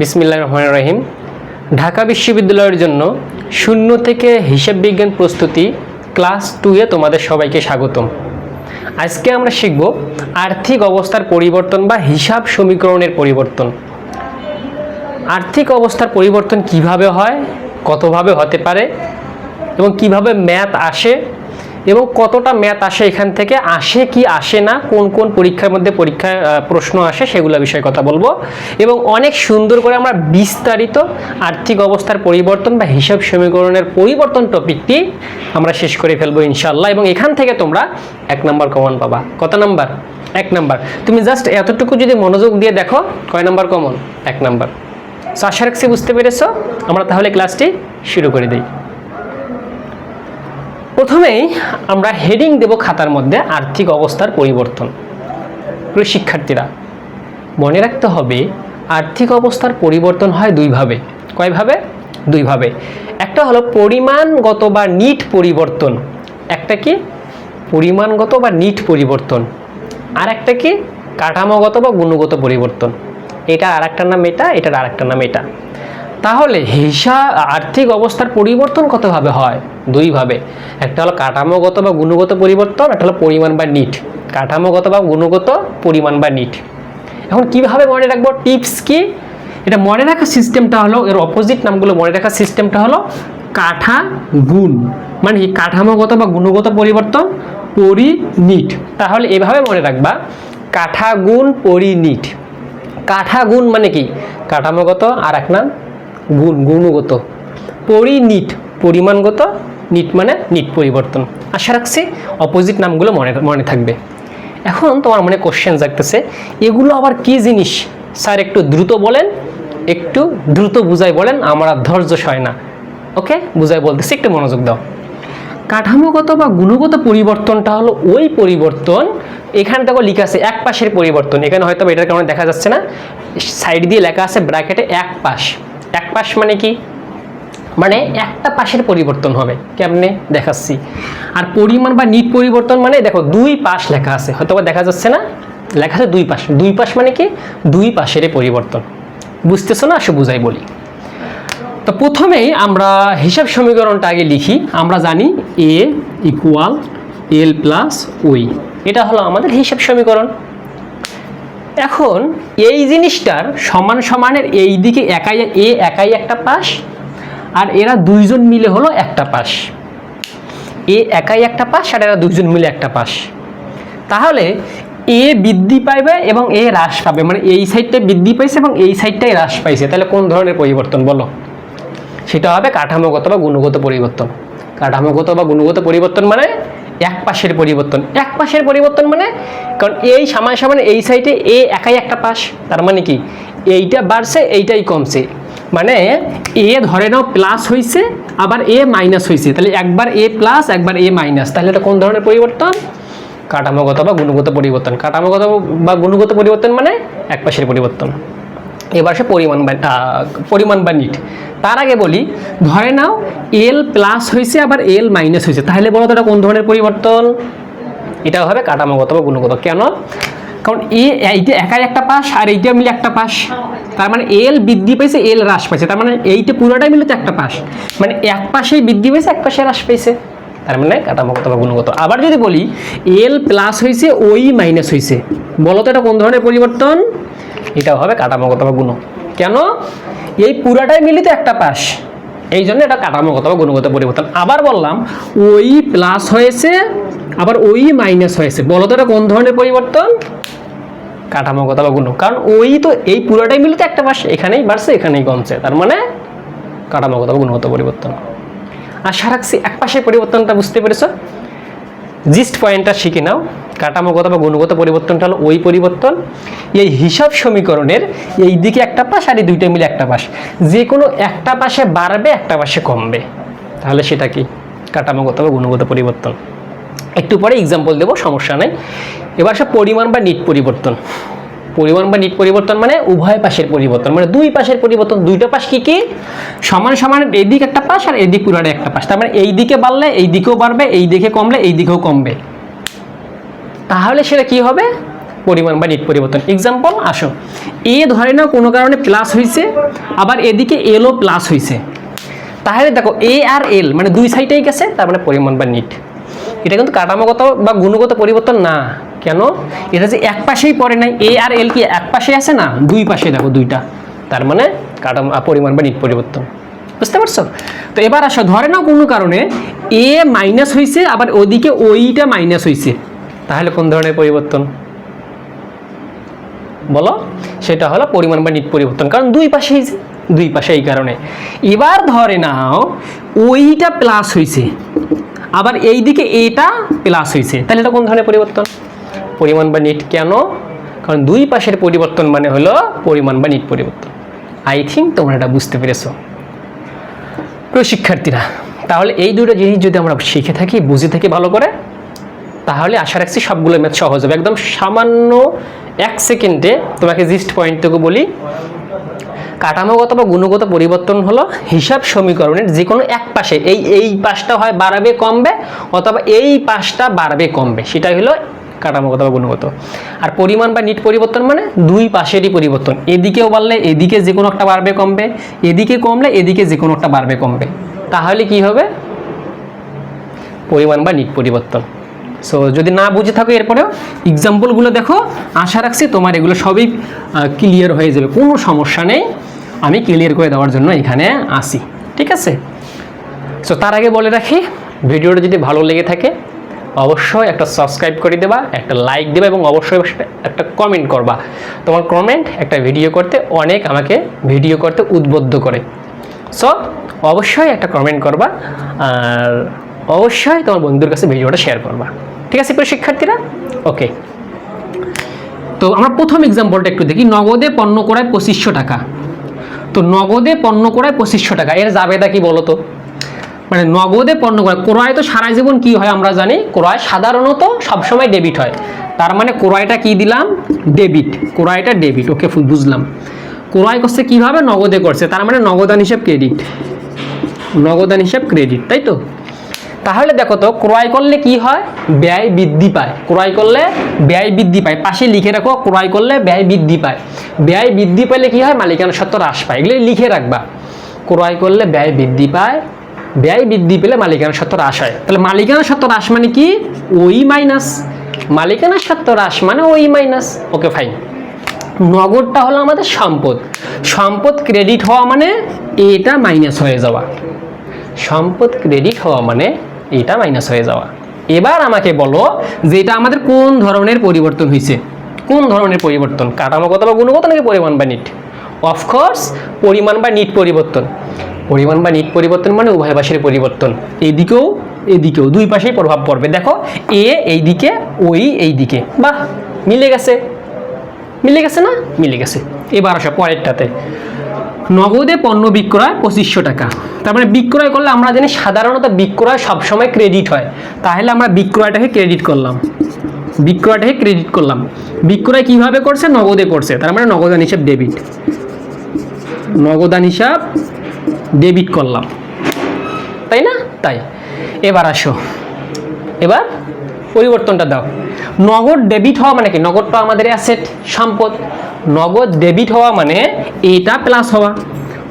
বিসমিল্লাহ রহমান রহিম। ঢাকা বিশ্ববিদ্যালয়ের জন্য শূন্য থেকে হিসাব বিজ্ঞান প্রস্তুতি ক্লাস টুয়ে তোমাদের সবাইকে স্বাগতম। আজকে আমরা শিখব আর্থিক অবস্থার পরিবর্তন বা হিসাব সমীকরণের পরিবর্তন। আর্থিক অবস্থার পরিবর্তন কীভাবে হয়, কতভাবে হতে পারে এবং কীভাবে ম্যাথ আসে এবং কতটা ম্যাথ আসে এখান থেকে, আসে কি আসে না, কোন কোন পরীক্ষার মধ্যে পরীক্ষায় প্রশ্ন আসে সেগুলো বিষয়ে কথা বলব। এবং অনেক সুন্দর করে আমরা বিস্তারিত আর্থিক অবস্থার পরিবর্তন বা হিসাব সমীকরণের পরিবর্তন টপিকটি আমরা শেষ করে ফেলব ইনশাল্লাহ এবং এখান থেকে তোমরা এক নম্বর কমন পাবা। কত নাম্বার এক নাম্বার তুমি জাস্ট এতটুকু যদি মনোযোগ দিয়ে দেখো, কয় নাম্বার কমন এক নাম্বার সো আশা রাখছি বুঝতে পেরেছ। আমরা তাহলে ক্লাসটি শুরু করে দিই। প্রথমেই আমরা হেডিং দেব খাতার মধ্যে আর্থিক অবস্থার পরিবর্তন। প্রিয় শিক্ষার্থীরা মনে রাখতে হবে, আর্থিক অবস্থার পরিবর্তন হয় দুইভাবে কয়ভাবে দুইভাবে একটা হলো পরিমাণগত বা নিট পরিবর্তন। একটা কি? পরিমাণগত বা নিট পরিবর্তন। আর একটা কি? কাঠামোগত বা গুণগত পরিবর্তন। এটা আর একটা নাম এটা, এটার আর একটা নাম এটা। তাহলে হিসাব আর্থিক অবস্থার পরিবর্তন কতভাবে হয়? দুইভাবে। একটা হলো কাঠামোগত বা গুণগত পরিবর্তন, একটা হলো পরিমাণ বা নিট কাঠামোগত বা গুণগত পরিমাণ বা নিট এখন কীভাবে মনে রাখব টিপস কি? এটা মনে রাখার সিস্টেমটা হলো, এর অপোজিট নামগুলো মনে রাখার সিস্টেমটা হলো কাঠা গুণ মানে কি কাঠামোগত বা গুণগত পরিবর্তন পরিনিট তাহলে এভাবে মনে রাখবা কাঠা গুণ পরিনিট কাঠা গুণ মানে কি? কাঠামোগত আর এক নাম গুণ, গুণগত। পরিনিট পরিমাণগত নিট মানে নিট পরিবর্তন। আশা রাখছি অপোজিট নামগুলো মনে মনে থাকবে। এখন তোমার মনে কোশ্চেন জাগতেছে, এগুলো আবার কি জিনিস? স্যার একটু দ্রুত বলেন, একটু দ্রুত বুঝাই বলেন, আমার আর ধৈর্য সয় না। ওকে? বুঝাই বলতেছি, একটু মনোযোগ দাও। কাঠামোগত বা গুণগত পরিবর্তনটা হলো ওই পরিবর্তন, এখানে দেখো লেখা আছে এক পাশের পরিবর্তন, এখানে হয়তো এটার কারণে দেখা যাচ্ছে না সাইড দিয়ে লেখা আছে ব্র্যাকেটে এক পাশ। এক পাশ মানে কি? মানে একটা পাশের পরিবর্তন হবে। কেমনে? দেখাচ্ছি। আর পরিমাণ বা নিট পরিবর্তন মানে দেখো দুই পাশ লেখা আছে। হয়তো দেখা যাচ্ছে না? লেখা আছে দুই পাশ। দুই পাশ মানে কি? দুই পাশের পরিবর্তন। বুঝতেছো না? আসে বুঝাই বলি। তো প্রথমেই আমরা হিসাব সমীকরণটা আগে লিখি। আমরা জানি এ ইকুয়াল এল প্লাস ওই এটা হলো আমাদের হিসাব সমীকরণ। এখন এই জিনিসটার সমান সমানের এই দিকে একাই, এ একাই একটা পাশ, আর এরা দুইজন মিলে হলো একটা পাশ। এ একাই একটা পাশ, আর এরা দুইজন মিলে একটা পাশ। তাহলে এ বৃদ্ধি পাইবে এবং এ হ্রাস পাবে। মানে এই সাইডটা বৃদ্ধি পাইছে এবং এই সাইডটাই হ্রাস পাইছে। তাহলে কোন ধরনের পরিবর্তন বলো? সেটা হবে কাঠামোগত বা গুণগত পরিবর্তন। কাঠামোগত বা গুণগত পরিবর্তন মানে এক পাশের পরিবর্তন। এক পাশের পরিবর্তন মানে কারণ এই সামান সামান এই সাইডে এ একাই একটা পাশ, তার মানে কি? এইটা বাড়ছে, এইটাই কমছে। মানে এ ধরে নাও প্লাস হয়েছে আবার এ মাইনাস হয়েছে তাহলে একবার এ প্লাস একবার এ মাইনাস তাহলে এটা কোন ধরনের পরিবর্তন? কাঠামোগত বা গুণগত পরিবর্তন। কাঠামোগত বা গুণগত পরিবর্তন মানে এক পাশের পরিবর্তন। এবার সে পরিমাণ বা পরিমাণ বা নিট। তার আগে বলি, ধরে নাও এল প্লাস হয়েছে আবার এল মাইনাস হয়েছে তাহলে বলো তো এটা কোন ধরনের পরিবর্তন? এটা হবে কাঠামোগত বা গুণগত। কেন? কারণ এ এইটা একাই একটা পাশ, আর এইটা মিলে একটা পাশ। তার মানে এল বৃদ্ধি পাইছে এল হ্রাস পাইছে। তার মানে এইটা পুরোটাই মিলে তো একটা পাশ। মানে এক পাশেই বৃদ্ধি পেয়েছে এক পাশে হ্রাস পাইছে। তার মানে কাঠামোগত বা গুণগত। আবার যদি বলি এল প্লাস হয়েছে ওই মাইনাস হয়েছে বলো তো এটা কোন ধরনের পরিবর্তন? এটাও হবে কাঠামোগত বা গুণ। কেন? এই পুরাটাই মিলিত একটা পাশ। এই জন্য এটা কাঠামোগত বা গুণগত পরিবর্তন। আবার বললাম, ওই প্লাস হয়েছে, আবার ওই মাইনাস হয়েছে। বলো তো এটা কোন ধরনের পরিবর্তন? কাঠামোগত বা গুণ। কারণ ওই তো এই পুরোটাই মিলিত একটা পাশ, এখানেই বাড়ছে, এখানেই কমছে। তার মানে কাঠামোগত বা গুণগত পরিবর্তন। আশা রাখছি এক পাশের পরিবর্তনটা বুঝতে পেরেছ। জিস্ট পয়েন্টটা শিখে নাও। কাঠামোগত বা গুণগত পরিবর্তনটা হলো ওই পরিবর্তন। এই হিসাব সমীকরণের এই দিকে একটা পাশ আর এই দুইটা মিলে একটা পাশ। যে কোনো একটা পাশে বাড়বে, একটা পাশে কমবে। তাহলে সেটা কি? কাঠামোগত বা গুণগত পরিবর্তন। একটু পরে এক্সাম্পল দেবো, সমস্যা নেই। এবার সে পরিমাণ বা নিট পরিবর্তন। পরিমাণ বা নিট পরিবর্তন মানে উভয় পাশের পরিবর্তন। মানে দুই পাশের পরিবর্তন, দুইটা পাশ কি কি? সমান সমান এদিক একটা পাশ আর এদিক পুরাটা একটা পাশ। তার মানে এই দিকে বাড়লে এই দিকেও বাড়বে, এই দিকে কমলে এই দিকেও কমবে। তাহলে সেটা কি হবে? পরিমাণ বা নিট পরিবর্তন। এক্সাম্পল আসো। এ ধরে নাও কোনো কারণে প্লাস হয়েছে আবার এদিকে এলও প্লাস হয়েছে তাহলে দেখো এ আর এল মানে দুই সাইডেই গেছে, তার মানে পরিমাণ বা নিট। এটা কিন্তু কাঠামোগত বা গুণগত পরিবর্তন না। কেন? এটা যে এক পাশেই পড়ে নাই এ আর এল কি এক পাশে আছে না? দুই পাশে দেখো দুইটা। তার মানে কাঠামো আ, পরিমাণ বা নিট পরিবর্তন। বুঝতে পারছ? তো এবার আসো ধরে নাও কোনো কারণে এ মাইনাস হয়েছে আবার ওদিকে ওইটা মাইনাস হয়েছে তাহলে কোন ধরনের পরিবর্তন? বলো সেটা হলো পরিমাণ বা নিট পরিবর্তন। কারণ দুই পাশেই দুই পাশে এই কারণে। এবার ধরে নাও ওইটা প্লাস হয়েছে আবার এই দিকে এটা প্লাস হয়েছে তাহলে এটা কোন ধরনের পরিবর্তন? পরিমাণ বা নিট কেন? কারণ দুই পাশের পরিবর্তন মানে হলো পরিমাণ বা নিট পরিবর্তন। আই থিঙ্ক তোমরা এটা বুঝতে পেরেছ। প্রিয় শিক্ষার্থীরা তাহলে এই দুটো জিনিস যদি আমরা শিখে থাকি, বুঝে থাকি ভালো করে, তাহলে আশা রাখছি সবগুলো ম্যাথ সহজ হবে। একদম সামান্য এক সেকেন্ডে তোমাকে জিস্ট পয়েন্টটুকু বলি। কাঠামোগত বা গুণগত পরিবর্তন হলো হিসাব সমীকরণের যে কোনো এক পাশে। এই এই পাশটা হয় বাড়াবে, কমবে, অথবা এই পাশটা বাড়বে, কমবে। সেটা হলো কাঠামোগত বা গুণগত। আর পরিমাণ বা নিট পরিবর্তন মানে দুই পাশেরই পরিবর্তন। এদিকেও বাড়লে, এদিকে যে কোনো একটা বাড়বে, কমবে। এদিকে কমলে, এদিকে যে কোনো একটা বাড়বে, কমবে। তাহলে কি হবে? পরিমাণ বা নিট পরিবর্তন। সো যদি না বুঝে থাকো এরপরেও এক্সাম্পলগুলো দেখো, আশা রাখছি তোমার এগুলো সবই ক্লিয়ার হয়ে যাবে। কোনো সমস্যা নেই। আমি ক্লিয়ার করে দেওয়ার জন্য এখানে আসি। ঠিক আছে? সো তার আগে বলে রাখি, ভিডিওটা যদি ভালো লেগে থাকে অবশ্যই একটা সাবস্ক্রাইব করে দেবা, একটা লাইক দেবা এবং অবশ্যই একটা- কমেন্ট করবা। তোমার কমেন্ট একটা ভিডিও করতে অনেক আমাকে ভিডিও করতে উদ্বুদ্ধ করে। সো অবশ্যই একটা কমেন্ট করবা আর অবশ্যই তোমার বন্ধুর কাছে ভিডিওটা শেয়ার করবা। ঠিক আছে প্রিয় শিক্ষার্থীরা? ওকে তো আমরা প্রথম এক্সাম্পলটা একটু দেখি। নগদে পণ্য করায় পঁচিশশো টাকা। তো নগদে পণ্য করায় পঁচিশশো টাকা। এর জাবেদা কি বলো তো মানে নগদে পণ্য ক্রয় ক্রয় তো সারা জীবন কি হয় আমরা জানি? ক্রয় সাধারণত সবসময় ডেবিট হয়। তার মানে ক্রয়টা কি দিলাম? ডেবিট ক্রয়টা ডেবিট ওকে বুঝলাম। ক্রয় করছে কীভাবে? নগদে করছে। তার মানে নগদান হিসাব ক্রেডিট নগদান হিসাব ক্রেডিট তাই তো? তাহলে দেখো তো, ক্রয় করলে কি হয়? ব্যয় বৃদ্ধি পায়। ক্রয় করলে ব্যয় বৃদ্ধি পায়। পাশে লিখে রাখো, ক্রয় করলে ব্যয় বৃদ্ধি পায়। ব্যয় বৃদ্ধি পেলে কি হয়? মালিকানা সত্ত্ব হ্রাস পায়। এগুলো লিখে রাখবা। ক্রয় করলে ব্যয় বৃদ্ধি পায়। ব্যয় বৃদ্ধি পেলে মালিকানা সত্ত্ব হ্রাস হয়। তাহলে মালিকানা সত্ত্ব হ্রাস মানে কি? ওই মাইনাস মালিকানা সত্ত্ব হ্রাস মানে ওই মাইনাস ওকে ফাইন নগদটা হলো আমাদের সম্পদ। সম্পদ ক্রেডিট হওয়া মানে এটা মাইনাস হয়ে যাওয়া। সম্পদ ক্রেডিট হওয়া মানে এটা মাইনাস হয়ে যাওয়া। এবার আমাকে বলো যে এটা আমাদের কোন ধরনের পরিবর্তন হয়েছে? কোন ধরনের পরিবর্তন? কাঠামোগত বা গুণগত নাকি পরিমাণ বা নিট অফকোর্স পরিমাণ বা নিট পরিবর্তন। পরিমাণ বা নিট পরিবর্তন মানে উভয় পাশের পরিবর্তন। এদিকেও এদিকেও, দুই পাশেই প্রভাব পড়বে। দেখো, এ এই দিকে ওই এই দিকে বাহ, মিলে গেছে। মিলে গেছে না? মিলে গেছে। এবার আসো পরেরটাতে। নগদে পণ্য বিক্রয় পঁচিশশো টাকা। তার মানে বিক্রয় করলে আমরা জানি সাধারণত বিক্রয় সবসময় ক্রেডিট হয়। তাহলে আমরা বিক্রয়টাকে ক্রেডিট করলাম। বিক্রয়টাকে ক্রেডিট করলাম। বিক্রয় কীভাবে করছে? নগদে করছে। তার মানে নগদান হিসাব ডেবিট নগদান হিসাব ডেবিট করলাম। তাই না? তাই। এবার আসো। এবার পরিবর্তনটা দাও। নগদ ডেবিট হওয়া মানে কি? নগদটা আমাদের অ্যাসেট সম্পদ। নগদ ডেবিট হওয়া মানে এটা প্লাস হওয়া।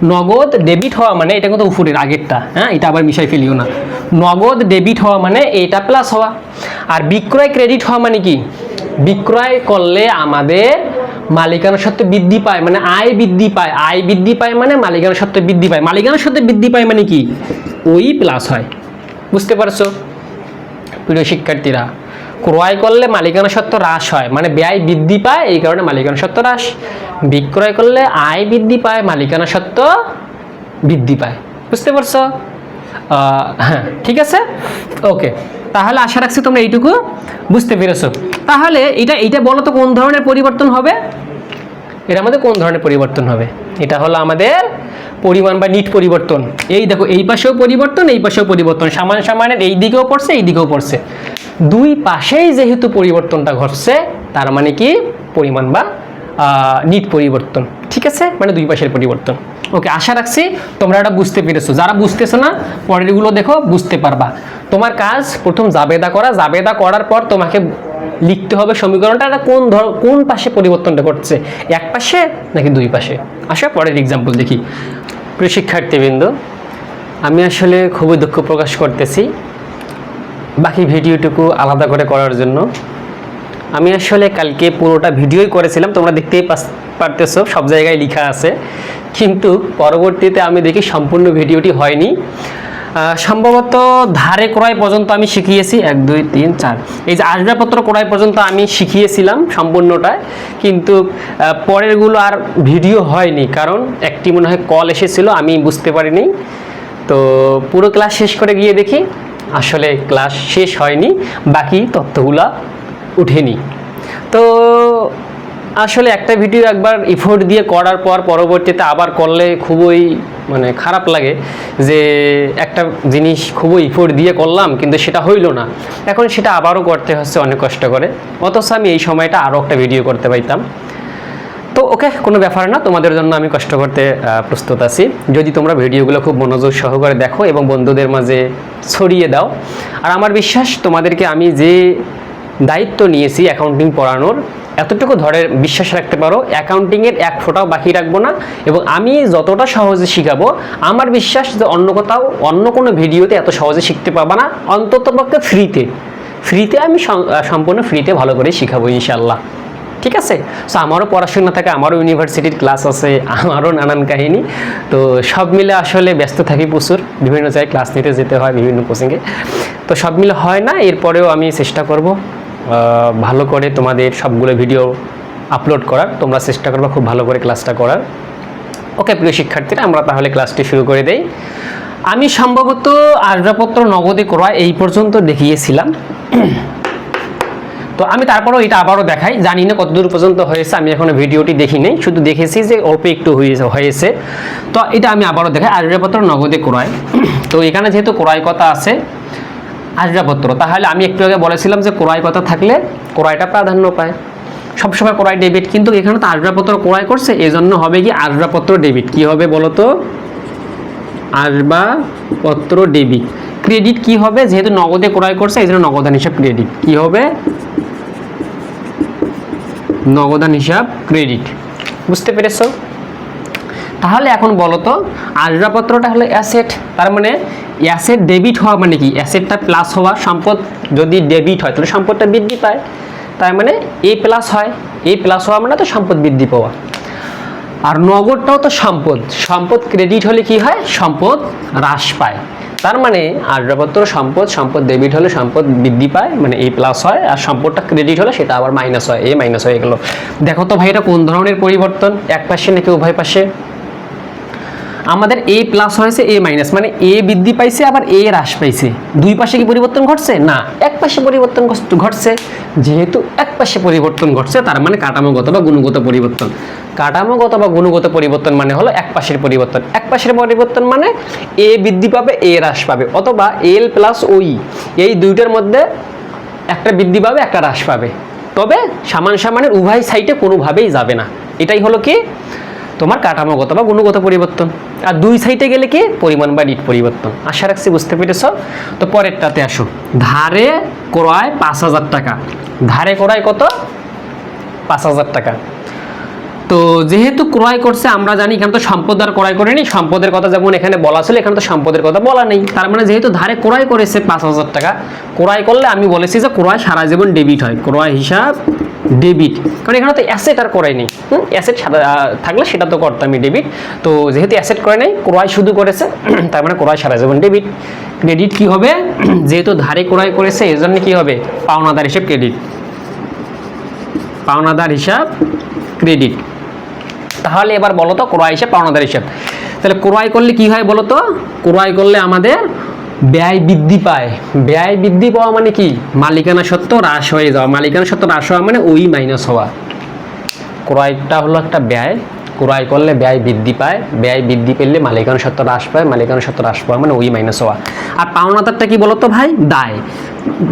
নগদ ডেবিট হওয়া মানে এটা কিন্তু উপরের, আগেরটা। হ্যাঁ এটা আবার মিশাই ফেলিও না। নগদ ডেবিট হওয়া মানে এটা প্লাস হওয়া। আর বিক্রয় ক্রেডিট হওয়া মানে কি? বিক্রয় করলে আমাদের মালিকানা সত্ত্বে বৃদ্ধি পায় মানে আয় বৃদ্ধি পায়। আয় বৃদ্ধি পায় মানে মালিকানা সত্ত্বে বৃদ্ধি পায়। মালিকানা সত্ত্বে বৃদ্ধি পায় মানে কি? ওই প্লাস হয়। বুঝতে পারছ? প্রিয় শিক্ষার্থীরা, ক্রয় করলে মালিকানা সত্ত্ব হ্রাস হয়। মানে ব্যয় বৃদ্ধি পায়, এই কারণে মালিকানা সত্ত্ব হ্রাস। বিক্রয় করলে আয় বৃদ্ধি পায় মালিকানা সত্ত্ব বৃদ্ধি পায়। বুঝতে পারছ? ঠিক আছে? ওকে তাহলে আশা রাখছি তোমরা এইটুকু বুঝতে পেরেছ। তাহলে এটা এটা বলো তো কোন ধরনের পরিবর্তন হবে? এটা আমাদের কোন ধরনের পরিবর্তন হবে? এটা হলো আমাদের পরিমাণ বা নিট পরিবর্তন। এই দেখো, এই পাশেও পরিবর্তন, এই পাশেও পরিবর্তন। সমান সমানের এই দিকেও পড়ছে, এই দিকেও পড়ছে। দুই পাশেই যেহেতু পরিবর্তনটা ঘটছে, তার মানে কি? পরিমাণ বা নিট পরিবর্তন। ঠিক আছে? মানে দুই পাশের পরিবর্তন। ওকে আশা রাখছি তোমরা এটা বুঝতে পেরেছ। যারা বুঝতেছো না, পরেরগুলো দেখো, বুঝতে পারবা। তোমার কাজ প্রথম জাবেদা করা। জাবেদা করার পর তোমাকে লিখতে হবে সমীকরণটা, এটা কোন ধর, কোন পাশে পরিবর্তনটা করছে এক পাশে নাকি দুই পাশে? আসলে পরের এক্সাম্পল দেখি। প্রিয় শিক্ষার্থীবৃন্দ, আমি আসলে খুবই দুঃখ প্রকাশ করতেছি। বাকি ভিডিওটুকু আলাদা করে করার জন্য। আমি আসলে কালকে পুরোটা ভিডিওই করেছিলাম, তোমরা দেখতেই পারতেছো, সব জায়গায় লেখা আছে। কিন্তু পরবর্তীতে আমি দেখি সম্পূর্ণ ভিডিওটি হয়নি। সম্ভবত ধারে ক্রয় পর্যন্ত আমি শিখিয়েছি। এক, দুই, তিন, চার। এই যে আসবাবপত্র ক্রয় পর্যন্ত আমি শিখিয়েছিলাম সম্পূর্ণটায় কিন্তু পরেরগুলো আর ভিডিও হয়নি। কারণ একটি মনে হয় কল এসেছিল, আমি বুঝতে পারিনি। তো পুরো ক্লাস শেষ করে গিয়ে দেখি, আসলে ক্লাস শেষ হয়নি। বাকি তথ্যগুলা উঠেনি তো আসলে একটা ভিডিও একবার ইফোর্ট দিয়ে করার পর পরবর্তীতে আবার করলে খুবই মানে খারাপ লাগে যে একটা জিনিস খুবই ইফোর্ট দিয়ে করলাম, কিন্তু সেটা হইল না। এখন সেটা আবারও করতে হচ্ছে অনেক কষ্ট করে। অথচ আমি এই সময়টা আরও একটা ভিডিও করতে পাইতাম তো ওকে কোনো ব্যাপার না, তোমাদের জন্য আমি কষ্ট করতে প্রস্তুত আছি। যদি তোমরা ভিডিওগুলো খুব মনোযোগ সহকারে দেখো এবং বন্ধুদের মাঝে ছড়িয়ে দাও। আর আমার বিশ্বাস, তোমাদেরকে আমি যে দায়িত্ব নিয়েছি অ্যাকাউন্টিং পড়ানোর। এতটুকু ধরে বিশ্বাস রাখতে পারো অ্যাকাউন্টিংয়ের এক ফোঁটাও বাকি রাখব না এবং আমি যতটা সহজে শিখাবো, আমার বিশ্বাস যে অন্য কোথাও অন্য কোনো ভিডিওতে এত সহজে শিখতে পারবা না, অন্তত পক্ষে ফ্রিতে ফ্রিতে আমি সম্পূর্ণ ফ্রিতে ভালো করে শিখাবো ইনশাল্লাহ ঠিক আছে? সো আমারও পড়াশোনা থাকে, আমারও ইউনিভার্সিটির ক্লাস আছে, আমারও নানান কাহিনী। তো সব মিলে আসলে ব্যস্ত থাকি প্রচুর, বিভিন্ন জায়গায় ক্লাস নিতে যেতে হয় বিভিন্ন কোচিংয়ে তো সব মিলে হয় না, এরপরেও আমি চেষ্টা করব। ভালো করে তোমাদের সবগুলো ভিডিও আপলোড করার। তোমরা চেষ্টা করবে খুব ভালো করে ক্লাসটা করার। ওকে, প্রিয় শিক্ষার্থীরা, আমরা তাহলে ক্লাসটি শুরু করে দেই। আমি সম্ভবত আসবাবপত্র নগদে ক্রয় এই পর্যন্ত দেখিয়েছিলাম। তো আমি তারপরেও এটা আবারও দেখাই। জানি না কতদূর পর্যন্ত হয়েছে, আমি এখনও ভিডিওটি দেখি নেই। শুধু দেখেছি যে অল্প একটু হয়েছে হয়েছে। তো এটা আমি আবারও দেখাই আসবাবপত্র নগদে ক্রয়। তো এখানে যেহেতু ক্রয় কথা আছে আসবাবপত্র তাহলে আমি একটু আগে বলেছিলাম যে ক্রয় কথা থাকলে ক্রয়টা প্রাধান্য পায়। সবসময় ক্রয় ডেবিট, কিন্তু এখানে তো আসবাবপত্র ক্রয় করছে এই জন্য হবে কি আসবাবপত্র ডেবিট। কি হবে বলো তো? আসবাবপত্র ডেবিট। ক্রেডিট কি হবে? যেহেতু নগদে ক্রয় করছে, এই জন্য নগদান হিসাব ক্রেডিট। কি হবে? নগদান হিসাব ক্রেডিট। বুঝতে পেরেছ? তাহলে এখন বলো তো, আসবাবপত্রটা হলো অ্যাসেট তার মানে অ্যাসেট ডেবিট হওয়া মানে কি? অ্যাসেটটা প্লাস হওয়া সম্পদ, যদি ডেবিট হয়, তাহলে সম্পদটা বৃদ্ধি পায়। তার মানে এ প্লাস হয় এ প্লাস হওয়া মানে তো সম্পদ বৃদ্ধি পাওয়া। আর নগদটাও তো সম্পদ সম্পদ ক্রেডিট হলে কি হয়? সম্পদ হ্রাস পায়। তার মানে আসবাবপত্র সম্পদ সম্পদ ডেবিট হলে সম্পদ বৃদ্ধি পায় মানে এ প্লাস হয়, আর সম্পদটা ক্রেডিট হলে সেটা আবার মাইনাস হয় এ মাইনাস হয়ে গেল। দেখো তো ভাই, এটা কোন ধরনের পরিবর্তন? এক পাশে নাকি উভয় পাশে? আমাদের এ প্লাস হয়েছে এ মাইনাস মানে এ বৃদ্ধি পাইছে, আবার এ হ্রাস পাইছে। দুই পাশে কি পরিবর্তন ঘটছে? না। এক পাশে পরিবর্তন ঘট- ঘটছে, যেহেতু এক পাশে পরিবর্তন ঘটছে, তার মানে কাঠামোগত বা গুণগত পরিবর্তন। কাঠামোগত বা গুণগত পরিবর্তন মানে হলো এক পাশের পরিবর্তন। এক পাশের পরিবর্তন মানে এ বৃদ্ধি পাবে এ হ্রাস পাবে, অথবা এল প্লাস ওই এই দুইটার মধ্যে একটা বৃদ্ধি পাবে, একটা হ্রাস পাবে। তবে সমান সামানের উভয় সাইডে কোনোভাবেই যাবে না। এটাই হলো কি? তোমার কাঠামোগত বা গুণগত পরিবর্তন। আর দুই সাইডে গেলে কি পরিমাণ বা নিট পরিবর্তন? আশা রাখছি বুঝতে পেরেছ? তো পরেরটাতে আসো। ধারে ক্রয় পাঁচ হাজার টাকা। ধারে ক্রয় কত? পাঁচ হাজার টাকা। তো যেহেতু ক্রয় করছে, আমরা জানি এখানে তো সম্পদ আর ক্রয় করেনি। সম্পদের কথা যেমন এখানে বলা ছিল, এখানে তো সম্পদের কথা বলা নেই। তার মানে যেহেতু ধারে ক্রয় করেছে পাঁচ হাজার টাকা, ক্রয় করলে আমি বলেছি যে ক্রয় সারা জীবন ডেবিট হয়। ক্রয় হিসাব ডেবিট কারণ এখানে তো অ্যাসেট আর করাই নেই। অ্যাসেট থাকলে সেটা তো করতামই ডেবিট তো যেহেতু অ্যাসেট করে নেই, ক্রয় শুধু করেছে, তার মানে ক্রয় সারা জীবন ডেবিট ক্রেডিট কি হবে? যেহেতু ধারে ক্রয় করেছে এই জন্য কি হবে? পাওনাদার হিসাব ক্রেডিট পাওনাদার হিসাব ক্রেডিট তাহলে এবার বলো তো ক্রয় হিসাব পাওনাদার হিসাব। তাহলে ক্রয় করলে কি হয় বলো তো? ক্রয় করলে আমাদের ব্যয় বৃদ্ধি পায়। ব্যয় বৃদ্ধি পাওয়া মানে কি? মালিকানা সত্ত্ব হ্রাস হয়ে যাওয়া। মালিকানা সত্ত্ব হ্রাস হওয়া মানে ওই মাইনাস হওয়া। ক্রয়টা হলো একটা ব্যয়। ক্রয় করলে ব্যয় বৃদ্ধি পায়। ব্যয় বৃদ্ধি পেলে মালিকানা সত্ত্ব হ্রাস পায়। মালিকানা সত্ত্ব হ্রাস পাওয়া মানে ওই মাইনাস হওয়া। আর পাওনাদারটা কি বলতো ভাই? দায়।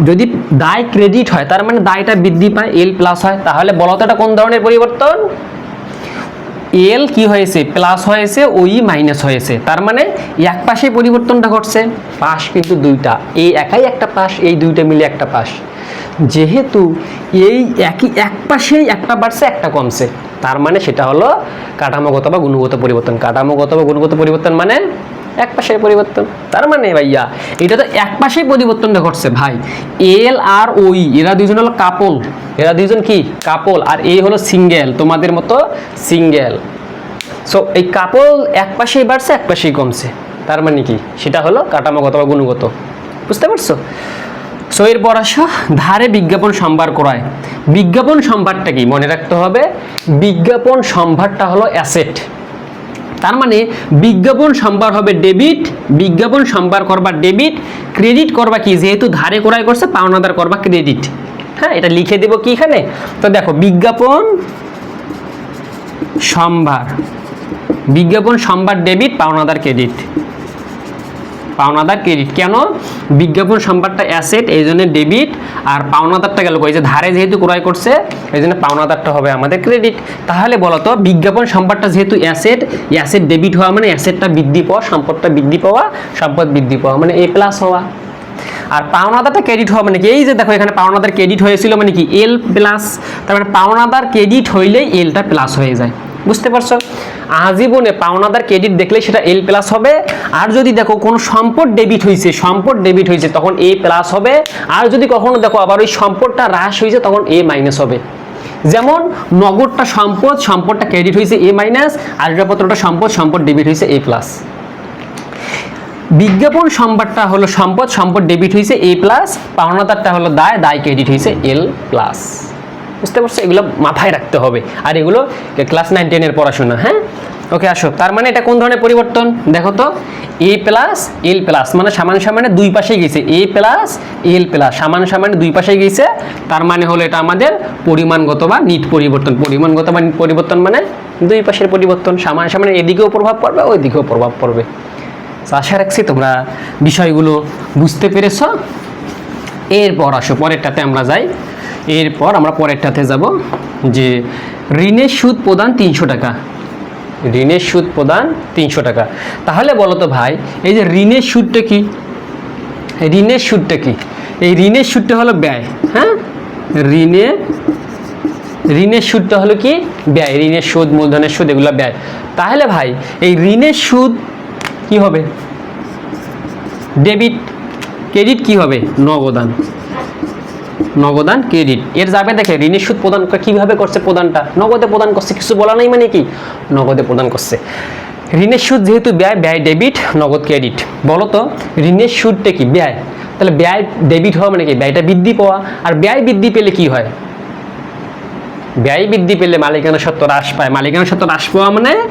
যদি দায় ক্রেডিট হয়, তার মানে দায়টা বৃদ্ধি পায় এল প্লাস হয়, তাহলে বলতো এটা কোন ধরনের পরিবর্তন? এল কি হয়েছে? প্লাস হয়েছে ওই মাইনাস হয়েছে। তার মানে এক পাশে পরিবর্তনটা ঘটছে। পাশ কিন্তু দুইটা। এই একাই একটা পাশ, এই দুইটা মিলে একটা পাশ। যেহেতু এই একই এক পাশেই একটা বাড়ছে, একটা কমছে। তার মানে সেটা হলো কাঠামোগত বা গুণগত পরিবর্তন। কাঠামোগত বা গুণগত পরিবর্তন মানে এক পাশের পরিবর্তন। তার মানে ভাইয়া, এটা তো এক পাশেই পরিবর্তনটা ঘটছে ভাই। এল আর ওই এরা দুজন হলো কাপল। এরা দুজন কি? কাপল। আর এ হলো সিঙ্গেল, তোমাদের মতো সিঙ্গেল। সো এই কাপল এক পাশেই বাড়ছে, এক পাশেই কমছে। তার মানে কি? সেটা হলো কাঠামোগত বা গুণগত। বুঝতে পারছ? সো এরপর আসো ধারে বিজ্ঞাপন সম্ভার করায়। বিজ্ঞাপন সম্ভারটা কি? মনে রাখতে হবে, বিজ্ঞাপন সম্ভারটা হলো অ্যাসেট তার মানে বিজ্ঞাপন সম্ভার হবে ডেবিট, বিজ্ঞাপন সম্ভার করবা ডেবিট, ক্রেডিট করবা কি? যেহেতু ধারে ক্রয় করছে পাওনাদার করবা ক্রেডিট। হ্যাঁ এটা লিখে দেব কি এখানে? তো দেখো, বিজ্ঞাপন সম্ভার। বিজ্ঞাপন সম্ভার ডেবিট পাওনাদার ক্রেডিট। পাওনাদার ক্রেডিট কেন? বিজ্ঞাপন সম্ভারটা অ্যাসেট এই জন্য ডেবিট আর পাওনাদারটা গেল কই? যে ধারে যেহেতু ক্রয় করছে, এই জন্য পাওনাদারটা হবে আমাদের ক্রেডিট তাহলে বলো তো বিজ্ঞাপন সম্ভারটা যেহেতু অ্যাসেট অ্যাসেট ডেবিট হওয়া মানে অ্যাসেটটা বৃদ্ধি পাওয়া, সম্পদটা বৃদ্ধি পাওয়া, সম্পদ বৃদ্ধি পাওয়া মানে এ প্লাস হওয়া। আর পাওনাদারটা ক্রেডিট হওয়া মানে কি? এই যে দেখো, এখানে পাওনাদার ক্রেডিট হয়েছিল মানে কি? এল প্লাস তার মানে পাওনাদার ক্রেডিট হইলেই এলটা প্লাস হয়ে যায়। বুঝতে পারছ? আজীবনে পাওনাদার ক্রেডিট দেখলে সেটা এল প্লাস হবে। আর যদি দেখো কোনো সম্পদ ডেবিট হয়েছে সম্পদ ডেবিট হয়েছে তখন এ প্লাস হবে। আর যদি কখনো দেখো আবার ওই সম্পদটা হ্রাস হয়েছে তখন এ মাইনাস হবে। যেমন নগদটা সম্পদ, সম্পদটা ক্রেডিট হয়েছে এ মাইনাস আসবাবপত্রটা সম্পদ সম্পদ ডেবিট হয়েছে এ প্লাস বিজ্ঞাপন সম্পদটা হলো সম্পদ সম্পদ ডেবিট হয়েছে এ প্লাস পাওনাদারটা হলো দায় দায় ক্রেডিট হয়েছে এল প্লাস বুঝতে পারছ? এগুলো মাথায় রাখতে হবে। আর এগুলো ক্লাস নাইন টেনের পড়াশোনা হ্যাঁ? ওকে আসো। তার মানে এটা কোন ধরনের পরিবর্তন? দেখো তো এ প্লাস এল প্লাস মানে সমান সমানে দুই পাশে গেছে। এ প্লাস এল প্লাস সমান সমানে দুই পাশে গেছে। তার মানে হলো এটা আমাদের পরিমাণগত বা নিট পরিবর্তন। পরিমাণগত বা নিট পরিবর্তন মানে দুই পাশের পরিবর্তন। সমান সমানে এদিকেও প্রভাব পড়বে ওই দিকেও প্রভাব পড়বে। আশা রাখছি তোমরা বিষয়গুলো বুঝতে পেরেছ। এরপর আসো, পরেরটাতে আমরা যাই। এরপর আমরা পরেরটাতে যাব যে ঋণের সুদ প্রদান তিনশো টাকা। ঋণের সুদ প্রদান তিনশো টাকা। তাহলে বলো তো ভাই, এই যে ঋণের সুদটা কি? ঋণের সুদটা কি? এই ঋণের সুদটা হলো ব্যয় হ্যাঁ? ঋণে ঋণের সুদটা হলো কি? ব্যয়, ঋণের সুদ, মূলধনের সুদ, এগুলো ব্যয়। তাহলে ভাই, এই ঋণের সুদ কি হবে? ডেবিট, ক্রেডিট কি হবে? নগদান। নগদান ক্রেডিট। এর যাবে দেখে ঋণের সুদ প্রদান কীভাবে করছে প্রদানটা? নগদে প্রদান করছে, কিছু বলা নাই মানে কি? নগদে প্রদান করছে। ঋণের সুদ যেহেতু ব্যয় ব্যয় ডেবিট, নগদ ক্রেডিট। বলো তো ঋণের সুদটা কি? ব্যয়। তাহলে ব্যয় ডেবিট হওয়া মানে কি? ব্যয়টা বৃদ্ধি পাওয়া। আর ব্যয় বৃদ্ধি পেলে কি হয়? ব্যয় বৃদ্ধি পেলে মালিকানা সত্ত্ব হ্রাস পায়। মালিকানা সত্ত্ব হ্রাস পাওয়া মানে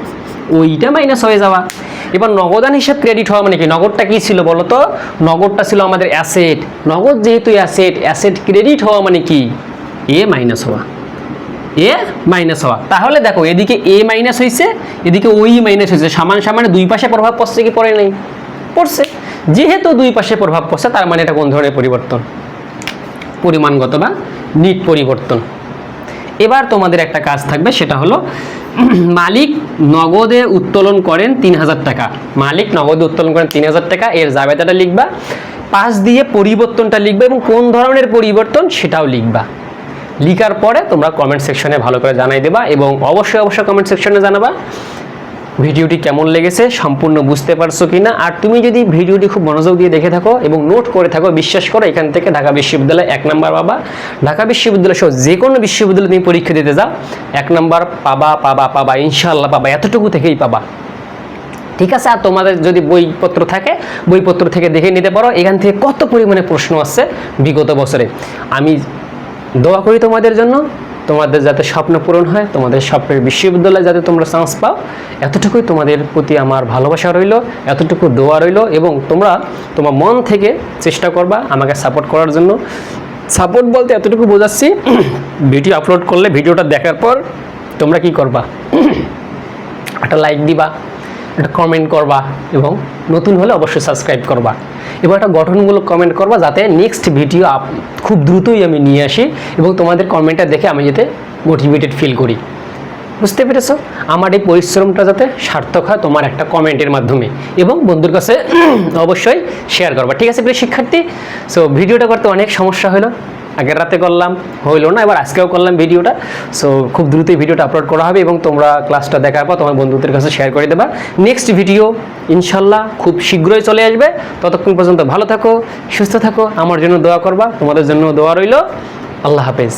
ওইটা মাইনাস হয়ে যাওয়া। এবার নগদান হিসাব ক্রেডিট হওয়া মানে কি? নগদটা কি ছিল বলো তো? নগদটা ছিল আমাদের অ্যাসেট নগদ যেহেতু অ্যাসেট অ্যাসেট ক্রেডিট হওয়া মানে কি? এ মাইনাস হওয়া। এ মাইনাস হওয়া। তাহলে দেখো, এদিকে এ মাইনাস হয়েছে এদিকে ওই মাইনাস হয়েছে সমান সমানে দুই পাশে প্রভাব পড়ছে কি? পড়ে নাই। পড়ছে। যেহেতু দুই পাশে প্রভাব পড়ছে, তার মানে এটা কোন ধরনের পরিবর্তন? পরিমাণগত বা নিট পরিবর্তন। এবার তোমাদের একটা কাজ থাকবে, সেটা হলো মালিক নগদে উত্তোলন করেন তিন হাজার টাকা। মালিক নগদে উত্তোলন করেন তিন হাজার টাকা, এর জাবেদাটা লিখবা, পাশ দিয়ে পরিবর্তনটা লিখবা এবং কোন ধরনের পরিবর্তন সেটাও লিখবা। লিখার পরে তোমরা কমেন্ট সেকশনে ভালো করে জানাই দেবা এবং অবশ্যই অবশ্যই কমেন্ট সেকশনে জানাবা। ভিডিওটি কেমন লেগেছে সম্পূর্ণ বুঝতে পারছ কিনা? আর তুমি যদি ভিডিওটি খুব মনোযোগ দিয়ে দেখে থাকো এবং নোট করে থাকো, বিশ্বাস করো, এখান থেকে ঢাকা বিশ্ববিদ্যালয় এক নাম্বার পাবা। ঢাকা বিশ্ববিদ্যালয় সহ যে কোনো বিশ্ববিদ্যালয়ে তুমি পরীক্ষা দিতে যাও, এক নাম্বার পাবা পাবা পাবা ইনশাল্লাহ পাবা, এতটুকু থেকেই পাবা। ঠিক আছে, আর তোমাদের যদি বইপত্র থাকে, বইপত্র থেকে দেখে নিতে পারো, এখান থেকে কত পরিমাণে প্রশ্ন আসছে বিগত বছরে। আমি দোয়া করি তোমাদের জন্য। তোমাদের যাতে স্বপ্ন পূরণ হয়, তোমাদের স্বপ্নের বিশ্ববিদ্যালয়ে যাতে তোমরা চান্স পাও, এতটুকুই তোমাদের প্রতি আমার ভালোবাসা রইল, এতটুকু দোয়া রইল এবং তোমরা তোমার মন থেকে চেষ্টা করবা আমাকে সাপোর্ট করার জন্য। সাপোর্ট বলতে এতটুকু বোঝাচ্ছি, ভিডিও আপলোড করলে, ভিডিওটা দেখার পর তোমরা কি করবা? একটা লাইক দিবা। একটা কমেন্ট করবা এবং নতুন হলে অবশ্যই সাবস্ক্রাইব করবা। এবং একটা গঠনমূলক কমেন্ট করবা যাতে নেক্সট ভিডিও আপ খুব দ্রুতই আমি নিয়ে আসি এবং তোমাদের কমেন্টটা দেখে আমি যাতে মোটিভেটেড ফিল করি। বুঝতে পেরেছ? আমার এই পরিশ্রমটা যাতে সার্থক হয় তোমার একটা কমেন্টের মাধ্যমে। এবং বন্ধুর কাছে অবশ্যই শেয়ার করবা। ঠিক আছে প্রিয় শিক্ষার্থী? সো ভিডিওটা করতে অনেক সমস্যা হলো। আগের রাতে করলাম, হইল না, এবার আজকেও করলাম ভিডিওটা। সো খুব দ্রুতই ভিডিওটা আপলোড করা হবে এবং তোমরা ক্লাসটা দেখার পর তোমার বন্ধুদের কাছে শেয়ার করে দেবা। নেক্সট ভিডিও ইনশাল্লাহ খুব শীঘ্রই চলে আসবে। ততক্ষণ পর্যন্ত ভালো থাকো, সুস্থ থাকো, আমার জন্য দোয়া করবা, তোমাদের জন্য দোয়া রইল। আল্লাহ হাফেজ।